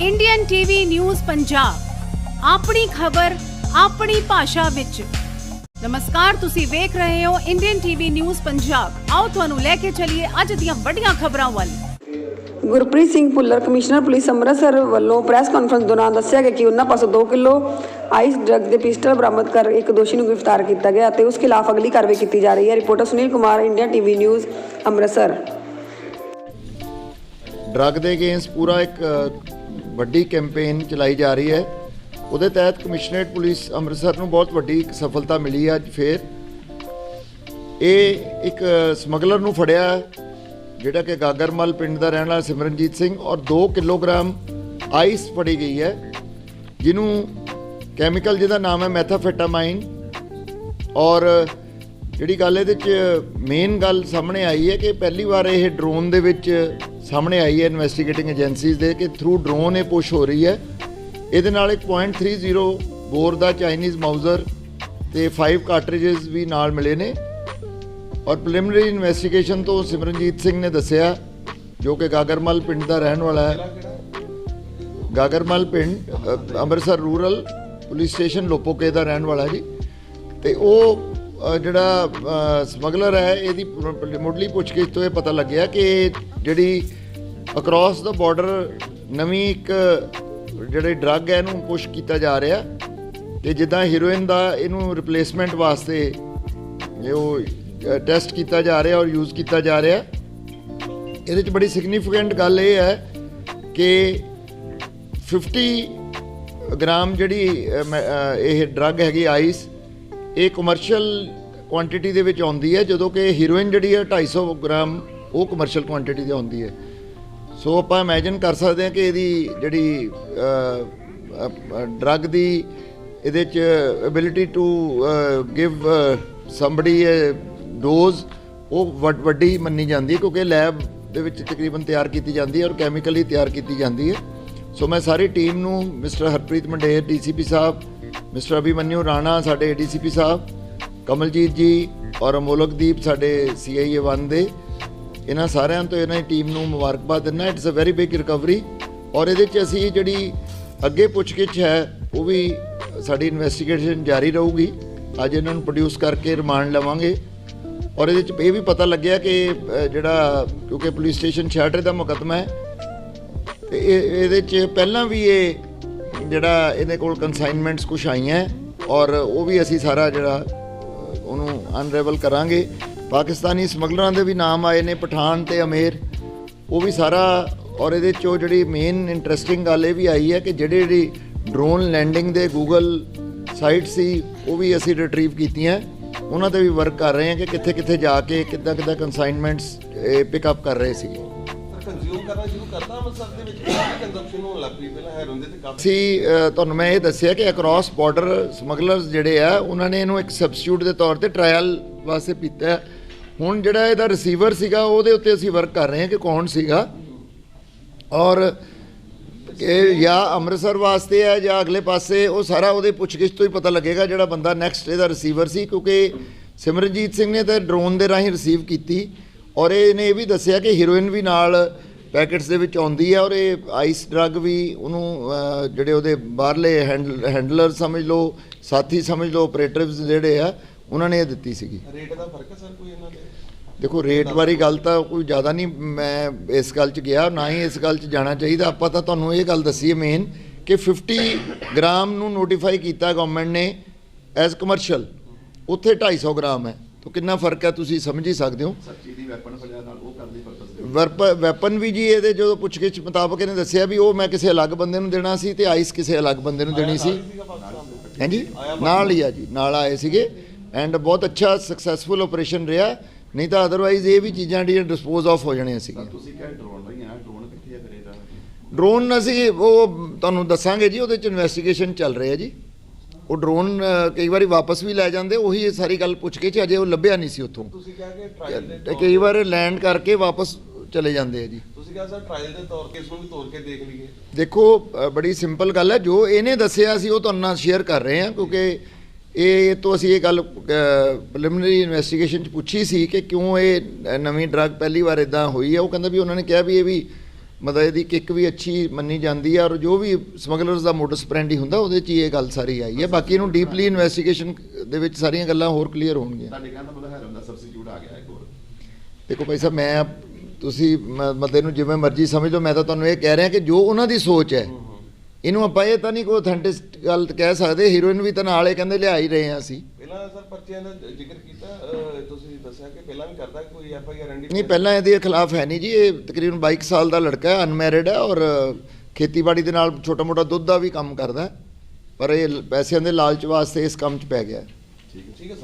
Indian TV news Punjab ਆਪਣੀ ਖਬਰ ਆਪਣੀ ਭਾਸ਼ਾ ਵਿੱਚ। ਨਮਸਕਾਰ ਤੁਸੀਂ ਵੇਖ ਰਹੇ ਹੋ ਇੰਡੀਅਨ ਟੀਵੀ ਨਿਊਜ਼ ਪੰਜਾਬ ਆਓ ਤੁਹਾਨੂੰ ਲੈ ਕੇ ਚੱਲੀਏ ਅੱਜ ਦੀਆਂ ਵੱਡੀਆਂ ਖਬਰਾਂ ਵੱਲ। ਗੁਰਪ੍ਰੀਤ ਸਿੰਘ ਭੁੱਲਰ ਕਮਿਸ਼ਨਰ ਪੁਲਿਸ ਅੰਮ੍ਰਿਤਸਰ ਵੱਲੋਂ ਪ੍ਰੈਸ ਕਾਨਫਰੰਸ ਦੌਰਾਨ ਦੱਸਿਆ ਗਿਆ ਕਿ ਉਹਨਾਂ ਪਾਸੋਂ 2 ਕਿਲੋ ਆਈਸ ਡਰੱਗ ਦੇ ਪਿਸਟਲ ਬਰਾਮਦ ਕਰ ਇੱਕ ਦੋਸ਼ੀ ਨੂੰ ਗ੍ਰਿਫਤਾਰ ਕੀਤਾ ਗਿਆ ਤੇ ਉਸ ਖਿਲਾਫ ਅਗਲੀ ਕਾਰਵਾਈ ਕੀਤੀ ਜਾ ਰਹੀ ਹੈ। Reporter Sunil Kumar India TV news Amritsar. Drug ਦੇ ਅਗੇਂਸਟ ਪੂਰਾ ਇੱਕ ਵੱਡੀ ਕੈਂਪੇਨ ਚਲਾਈ ਜਾ ਰਹੀ ਹੈ। ਉਹਦੇ ਤਹਿਤ ਕਮਿਸ਼ਨਰੇਟ ਪੁਲਿਸ ਅੰਮ੍ਰਿਤਸਰ ਨੂੰ ਬਹੁਤ ਵੱਡੀ ਸਫਲਤਾ ਮਿਲੀ ਹੈ ਅੱਜ ਫੇਰ। ਇਹ ਇੱਕ ਸਮਗਲਰ ਨੂੰ ਫੜਿਆ ਜਿਹੜਾ ਕਿ ਗਾਗਰਮਲ ਪਿੰਡ ਦਾ ਰਹਿਣ ਵਾਲਾ ਸਿਮਰਨਜੀਤ ਸਿੰਘ ਔਰ 2 ਕਿਲੋਗ੍ਰਾਮ ਆਈਸ ਫੜੀ ਗਈ ਹੈ, ਜਿਹਨੂੰ ਕੈਮੀਕਲ ਜਿਹਦਾ ਨਾਮ ਹੈ ਮੈਥਾਫੈਟਾਮਾਈਨ। ਔਰ ਜਿਹੜੀ ਗੱਲ ਇਹਦੇ ਚ ਮੇਨ ਗੱਲ ਸਾਹਮਣੇ ਆਈ ਹੈ ਕਿ ਪਹਿਲੀ ਵਾਰ ਇਹ ਡਰੋਨ ਦੇ ਵਿੱਚ ਸਾਹਮਣੇ ਆਈ ਹੈ ਇਨਵੈਸਟੀਗੇਟਿੰਗ ਏਜੰਸੀਜ਼ ਦੇ ਕਿ ਥਰੂ ਡਰੋਨ ਇਹ ਪੁਸ਼ ਹੋ ਰਹੀ ਹੈ। ਇਹਦੇ ਨਾਲ ਇੱਕ .30 ਬੋਰ ਦਾ ਚਾਈਨੀਜ਼ ਮਾਊਜ਼ਰ ਤੇ 5 ਕਾਰਟ੍ਰਿਜਸ ਵੀ ਨਾਲ ਮਿਲੇ ਨੇ। ਔਰ ਪ੍ਰੀਲਿਮਿਨਰੀ ਇਨਵੈਸਟੀਗੇਸ਼ਨ ਤੋਂ ਸਿਮਰਨਜੀਤ ਸਿੰਘ ਨੇ ਦੱਸਿਆ, ਜੋ ਕਿ ਗਾਗਰਮਲ ਪਿੰਡ ਦਾ ਰਹਿਣ ਵਾਲਾ ਹੈ। ਗਾਗਰਮਲ ਪਿੰਡ Amritsar rural police station Lopoke ਦਾ ਰਹਿਣ ਵਾਲਾ ਜੀ। ਤੇ ਉਹ ਜਿਹੜਾ ਸਮਗਲਰ ਹੈ ਇਹਦੀ ਮੁੱਢਲੀ ਪੁੱਛਗਿੱਛ ਤੋਂ ਇਹ ਪਤਾ ਲੱਗਿਆ ਕਿ ਜਿਹੜੀ ਅਕ੍ਰੋਸ ਦਾ ਬਾਰਡਰ ਨਵੀਂ ਇੱਕ ਜਿਹੜੇ ਡਰੱਗ ਹੈ ਇਹਨੂੰ ਪੁਸ਼ ਕੀਤਾ ਜਾ ਰਿਹਾ ਤੇ ਜਿੱਦਾਂ ਹੀਰੋਇਨ ਦਾ ਇਹਨੂੰ ਰਿਪਲੇਸਮੈਂਟ ਵਾਸਤੇ ਇਹ ਉਹ ਟੈਸਟ ਕੀਤਾ ਜਾ ਰਿਹਾ ਔਰ ਯੂਜ਼ ਕੀਤਾ ਜਾ ਰਿਹਾ। ਇਹਦੇ ਚ ਬੜੀ ਸਿਗਨੀਫੀਕੈਂਟ ਗੱਲ ਇਹ ਹੈ ਕਿ 50 ਗ੍ਰਾਮ ਜਿਹੜੀ ਅ, ਇਹ ਡਰੱਗ ਹੈਗੀ ਆਈਸ ਇਹ ਕਮਰਸ਼ੀਅਲ ਕੁਆਂਟੀਟੀ ਦੇ ਵਿੱਚ ਆਉਂਦੀ ਹੈ, ਜਦੋਂ ਕਿ ਹੀਰੋਇਨ ਜਿਹੜੀ ਹੈ 250 ਗ੍ਰਾਮ, ਉਹ ਕਮਰਸ਼ੀਅਲ ਕੁਆਂਟੀਟੀ ਦੇ ਆਉਂਦੀ ਹੈ। ਸੋ ਆਪਾਂ ਇਮੇਜਿਨ ਕਰ ਸਕਦੇ ਹਾਂ ਕਿ ਇਹਦੀ ਜਿਹੜੀ ਡਰੱਗ ਦੀ ਇਹਦੇ ਚ ability to give somebody dose ਉਹ ਵੱਡ- ਵੱਡੀ ਮੰਨੀ ਜਾਂਦੀ ਹੈ, ਕਿਉਂਕਿ ਲੈਬ ਦੇ ਵਿੱਚ ਤਕਰੀਬਨ ਤਿਆਰ ਕੀਤੀ ਜਾਂਦੀ ਹੈ ਔਰ ਕੈਮੀਕਲੀ ਤਿਆਰ ਕੀਤੀ ਜਾਂਦੀ ਹੈ। ਸੋ ਮੈਂ ਸਾਰੀ ਟੀਮ ਨੂੰ mister Harpreet Mander, DCP sahib mister Abhimanyu Rana ਸਾਡੇ ਡੀਸੀਪੀ ਸਾਹਿਬ, ਕਮਲਜੀਤ ਜੀ ਔਰ ਅਮੋਲਕਦੀਪ ਸਾਡੇ ਸੀਆਈਏ 1 ਦੇ, ਇਹਨਾਂ ਸਾਰਿਆਂ ਤੋਂ ਇਹਨਾਂ ਦੀ ਟੀਮ ਨੂੰ ਮੁਬਾਰਕਬਾਦ ਦਿੰਦਾ। It's a very big recovery ਔਰ ਇਹਦੇ ਚ ਅਸੀਂ ਜਿਹੜੀ ਅੱਗੇ ਪੁੱਛਗਿੱਛ ਹੈ, ਉਹ ਵੀ ਸਾਡੀ ਇਨਵੈਸਟੀਗੇਸ਼ਨ ਜਾਰੀ ਰਹੂਗੀ। ਅੱਜ ਇਹਨਾਂ ਨੂੰ ਪ੍ਰੋਡਿਊਸ ਕਰਕੇ ਰਿਮਾਂਡ ਲਵਾਂਗੇ। ਔਰ ਇਹਦੇ ਚ ਇਹ ਵੀ ਪਤਾ ਲੱਗਿਆ ਕਿ ਜਿਹੜਾ ਕਿਉਂਕਿ ਪੁਲਿਸ ਸਟੇਸ਼ਨ ਛਾਟਰੇ ਦਾ ਮੁਕੱਦਮਾ ਹੈ, ਤੇ ਇਹ ਇਹਦੇ ਚ ਪਹਿਲਾਂ ਵੀ ਇਹ ਜਿਹੜਾ ਇਹਦੇ ਕੋਲ ਕਨਸਾਈਨਮੈਂਟਸ ਕੁਝ ਆਈਆਂ ਔਰ ਉਹ ਵੀ ਅਸੀਂ ਸਾਰਾ ਜਿਹੜਾ, ਉਹਨੂੰ ਅਨਰੇਵਲ ਕਰਾਂਗੇ। ਪਾਕਿਸਤਾਨੀ ਸਮਗਲਰਾਂ ਦੇ ਵੀ ਨਾਮ ਆਏ ਨੇ, ਪਠਾਨ ਤੇ ਅਮੇਰ। ਉਹ ਵੀ ਸਾਰਾ, ਔਰ ਇਹਦੇ ਚੋਂ ਜਿਹੜੀ ਮੇਨ ਇੰਟਰਸਟਿੰਗ ਗੱਲ ਇਹ ਵੀ ਆਈ ਹੈ ਕਿ ਜਿਹੜੇ ਜਿਹੜੀ ਡਰੋਨ ਲੈਂਡਿੰਗ ਦੇ ਗੂਗਲ ਸਾਈਟ ਸੀ, ਉਹ ਵੀ ਅਸੀਂ ਰਿਟਰੀਵ ਕੀਤੀਆਂ। ਉਹਨਾਂ ਤੇ ਵੀ ਵਰਕ ਕਰ ਰਹੇ ਹਾਂ ਕਿ ਕਿੱਥੇ ਕਿੱਥੇ ਜਾ ਕੇ ਕਿੱਦਾਂ ਕਿੱਦਾਂ ਕਨਸਾਈਨਮੈਂਟਸ ਪਿਕ ਅਪ ਕਰ ਰਹੇ ਸੀਗੇ। ਕੰਜ਼ਿਊਮ ਕਰਨਾ ਸ਼ੁਰੂ ਕਰਤਾ ਅੰਮ੍ਰਿਤਸਰ ਦੇ ਵਿੱਚ? ਕਾਫੀ ਕੰਜ਼ੰਪਸ਼ਨ ਹੋਣ ਲੱਗ ਪਈ, ਪਹਿਲਾਂ ਹੈਰੋਇਨ ਦੇ ਤੇ ਕਾਫੀ ਅਸੀਂ ਤੁਹਾਨੂੰ ਮੈਂ ਇਹ ਦੱਸਿਆ ਕਿ ਅਕ੍ਰੋਸ ਬਾਰਡਰ ਸਮਗਲਰਸ ਜਿਹੜੇ ਆ, ਉਹਨਾਂ ਨੇ ਇਹਨੂੰ ਇੱਕ ਸਬਸਟੀਟਿਊਟ ਦੇ ਤੌਰ ਤੇ ਟ੍ਰਾਇਲ ਵਾਸਤੇ ਪੀਤਾ। ਹੁਣ ਜਿਹੜਾ ਇਹਦਾ ਰਿਸੀਵਰ ਸੀਗਾ, ਉਹਦੇ ਉੱਤੇ ਅਸੀਂ ਵਰਕ ਕਰ ਰਹੇ ਹਾਂ ਕਿ ਕੌਣ ਸੀਗਾ। ਔਰ ਇਹ ਜਾਂ ਅੰਮ੍ਰਿਤਸਰ ਵਾਸਤੇ ਹੈ ਜਾਂ ਅਗਲੇ ਪਾਸੇ, ਉਹ ਸਾਰਾ ਉਹਦੇ ਪੁੱਛਗਿੱਛ ਤੋਂ ਹੀ ਪਤਾ ਲੱਗੇਗਾ ਜਿਹੜਾ ਬੰਦਾ ਨੈਕਸਟ ਇਹਦਾ ਰਿਸੀਵਰ ਸੀ, ਕਿਉਂਕਿ ਸਿਮਰਨਜੀਤ ਸਿੰਘ ਨੇ ਤਾਂ ਡਰੋਨ ਦੇ ਰਾਹੀਂ ਰਿਸੀਵ ਕੀਤੀ। ਔਰ ਇਹਨੇ ਇਹ ਵੀ ਦੱਸਿਆ ਕਿ ਹੀਰੋਇਨ ਵੀ ਨਾਲ ਪੈਕੇਟਸ ਦੇ ਵਿੱਚ ਆਉਂਦੀ ਹੈ ਔਰ ਇਹ ਆਈਸ ਡਰੱਗ ਵੀ ਉਹਨੂੰ ਜਿਹੜੇ ਉਹਦੇ ਬਾਹਰਲੇ ਹੈਂਡਲ ਹੈਂਡਲਰ ਸਮਝ ਲਓ ਸਾਥੀ ਸਮਝ ਲਓ ਆਪਰੇਟਰਸ ਜਿਹੜੇ ਆ ਉਹਨਾਂ ਨੇ ਇਹ ਦਿੱਤੀ ਸੀਗੀ। ਰੇਟ ਦਾ ਫ਼ਰਕ ਹੈ ਸਰ ਕੋਈ ਇਹਨਾਂ ਦੇ? ਦੇਖੋ ਰੇਟ ਬਾਰੇ ਗੱਲ ਤਾਂ ਕੋਈ ਜ਼ਿਆਦਾ ਨਹੀਂ ਮੈਂ ਇਸ ਗੱਲ 'ਚ ਗਿਆ ਨਾ ਹੀ ਇਸ ਗੱਲ 'ਚ ਜਾਣਾ ਚਾਹੀਦਾ। ਆਪਾਂ ਤਾਂ ਤੁਹਾਨੂੰ ਇਹ ਗੱਲ ਦੱਸੀ ਹੈ ਮੇਨ ਕਿ 50 ਗ੍ਰਾਮ ਨੂੰ ਨੋਟੀਫਾਈ ਕੀਤਾ ਗਵਰਨਮੈਂਟ ਨੇ ਐਜ਼ ਕਮਰਸ਼ੀਅਲ ਉੱਥੇ 250 ਗ੍ਰਾਮ ਹੈ। ਤਾਂ ਕਿੰਨਾ ਫ਼ਰਕ ਹੈ ਤੁਸੀਂ ਸਮਝ ਹੀ ਸਕਦੇ ਹੋ। ਵਰਪ ਵੈਪਨ ਵੀ ਜੀ ਇਹਦੇ ਜਦੋਂ ਪੁੱਛਗਿੱਛ ਮੁਤਾਬਕ ਇਹਨੇ ਦੱਸਿਆ ਵੀ ਉਹ ਮੈਂ ਕਿਸੇ ਅਲੱਗ ਬੰਦੇ ਨੂੰ ਦੇਣਾ ਸੀ ਤੇ ਆਈਸ ਕਿਸੇ ਅਲੱਗ ਬੰਦੇ ਨੂੰ ਦੇਣੀ ਸੀ। ਹਾਂਜੀ ਨਾਲ ਹੀ ਆ ਜੀ ਨਾਲ ਆਏ ਸੀਗੇ। ਐਂਡ ਬਹੁਤ ਅੱਛਾ ਸਕਸੈਸਫੁਲ ਆਪਰੇਸ਼ਨ ਰਿਹਾ। ਨਹੀਂ ਤਾਂ ਅਦਰਵਾਈਜ਼ ਇਹ ਵੀ ਚੀਜ਼ਾਂ ਜਿਹੜੀਆਂ ਡਿਸਪੋਜ਼ ਆਫ ਹੋ ਜਾਣੀਆਂ ਸੀਗੀਆਂ। ਤੁਸੀਂ ਕਿਹਾ ਡਰੋਨ ਰਹੀ ਆ ਡਰੋਨ ਕਿੱਥੇ ਆ ਇਹਦਾ? ਡਰੋਨ ਅਸੀਂ ਉਹ ਤੁਹਾਨੂੰ ਦੱਸਾਂਗੇ ਜੀ ਉਹਦੇ ਚ ਇਨਵੈਸਟੀਗੇਸ਼ਨ ਚੱਲ ਰਹੀ ਹੈ ਜੀ। ਉਹ ਡਰੋਨ ਕਈ ਵਾਰੀ ਵਾਪਸ ਵੀ ਲੈ ਜਾਂਦੇ ਉਹੀ ਸਾਰੀ ਗੱਲ ਪੁੱਛ ਕੇ ਚ ਅਜੇ ਉਹ ਲੱਭਿਆ ਨਹੀਂ ਸੀ ਉੱਥੋਂ। ਤੁਸੀਂ ਕਿਹਾ ਕਿ ਟ੍ਰਾਇਲ ਦੇ ਕਈ ਵਾਰ ਲੈਂਡ ਕਰਕੇ ਵਾਪਸ ਚਲੇ ਜਾਂਦੇ ਆ ਜੀ। ਤੁਸੀਂ ਕਿਹਾ ਸਰ ਟ੍ਰਾਇਲ ਦੇ ਤੌਰ ਤੇ ਇਸ ਨੂੰ ਵੀ ਤੋੜ ਕੇ ਦੇਖ ਲਈਏ। ਦੇਖੋ ਬੜੀ ਸਿੰਪਲ ਗੱਲ ਹੈ ਜੋ ਇਹਨੇ ਦੱਸਿਆ ਸੀ ਉਹ ਤੁਹਾਨੂੰ ਨਾਲ ਸ਼ੇਅਰ ਕਰ ਰਹੇ ਹਾਂ ਕਿਉਂਕਿ ਇਹ ਤੋਂ ਅਸੀਂ ਇਹ ਗੱਲ ਪ੍ਰੀਲਿਮਿਨਰੀ ਇਨਵੈਸਟੀਗੇਸ਼ਨ ਚ ਪੁੱਛੀ ਸੀ ਕਿ ਕਿਉਂ ਇਹ ਨਵੀਂ ਡਰੱਗ ਪਹਿਲੀ ਵਾਰ ਇਦਾਂ ਹੋਈ ਹੈ। ਉਹ ਕਹਿੰਦਾ ਵੀ ਉਹਨਾਂ ਨੇ ਕਿਹਾ ਵੀ ਇਹ ਵੀ ਮਤਲਬ ਇਹਦੀ ਕਿੱਕ ਵੀ ਅੱਛੀ ਮੰਨੀ ਜਾਂਦੀ ਹੈ ਔਰ ਜੋ ਵੀ ਸਮਗਲਰਸ ਦਾ ਮੋਡਸ ਪ੍ਰੈਂਡੀ ਹੁੰਦਾ ਉਹਦੇ 'ਚ ਹੀ ਇਹ ਗੱਲ ਸਾਰੀ ਆਈ ਹੈ। ਬਾਕੀ ਇਹਨੂੰ ਡੀਪਲੀ ਇਨਵੈਸਟੀਗੇਸ਼ਨ ਦੇ ਵਿੱਚ ਸਾਰੀਆਂ ਗੱਲਾਂ ਹੋਰ ਕਲੀਅਰ ਹੋਣਗੀਆਂ। ਤੁਹਾਡੇ ਕਹਿੰਦਾ ਮਤਲਬ ਹੈਰਨ ਦਾ ਸਬਸਟੀਟਿਊਟ ਆ ਗਿਆ ਇੱਕ ਹੋਰ। ਦੇਖੋ ਭਾਈ ਸਾਹਿਬ ਮੈਂ ਤੁਸੀਂ ਮ- ਮਤੇ ਨੂੰ ਜਿਵੇਂ ਮਰਜ਼ੀ ਸਮਝ ਲਓ ਮੈਂ ਤਾਂ ਤੁਹਾਨੂੰ ਇਹ ਕਹਿ ਰਿਹਾ ਕਿ ਜੋ ਉਹਨਾਂ ਦੀ ਸੋਚ ਹੈ ਇਹਨੂੰ ਆਪਾਂ ਇਹ ਤਾਂ ਨਹੀਂ ਕੋਈ ਅਥੈਂਟਿਕ ਗੱਲ ਕਹਿ ਸਕਦੇ ਹੀਰੋਇਨ ਵੀ ਤਾਂ ਨਾਲ ਇਹ ਕਹਿੰਦੇ ਲਿਆ ਹੀ ਰਹੇ ਹਾਂ ਅਸੀਂ। ਪਹਿਲਾਂ ਸਰ ਪਰਚਿਆਂ ਦਾ ਜ਼ਿਕਰ ਕੀਤਾ ਤੁਸੀਂ ਦੱਸਿਆ ਕਿ ਪਹਿਲਾਂ ਵੀ ਕਰਦਾ ਕੋਈ ਐਫ ਆਈ ਆਰ ਐਨਡੀ ਨਹੀਂ ਪਹਿਲਾਂ ਇਹਦੇ ਖਿਲਾਫ ਹੈ ਨਹੀਂ ਜੀ ਇਹ ਤਕਰੀਬਨ 22 ਸਾਲ ਦਾ ਲੜਕਾ ਹੈ ਅਨਮੈਰਿਡ ਹੈ ਔਰ ਖੇਤੀਬਾੜੀ ਦੇ ਨਾਲ ਛੋਟਾ ਮੋਟਾ ਦੁੱਧ ਦਾ ਵੀ ਕੰਮ ਕਰਦਾ। ਪਰ ਇਹ ਪੈਸਿਆਂ ਦੇ ਲਾਲਚ ਵਾਸਤੇ ਇਸ ਕੰਮ 'ਚ ਪੈ ਗਿਆ ਹੈ। ਠੀਕ ਹੈ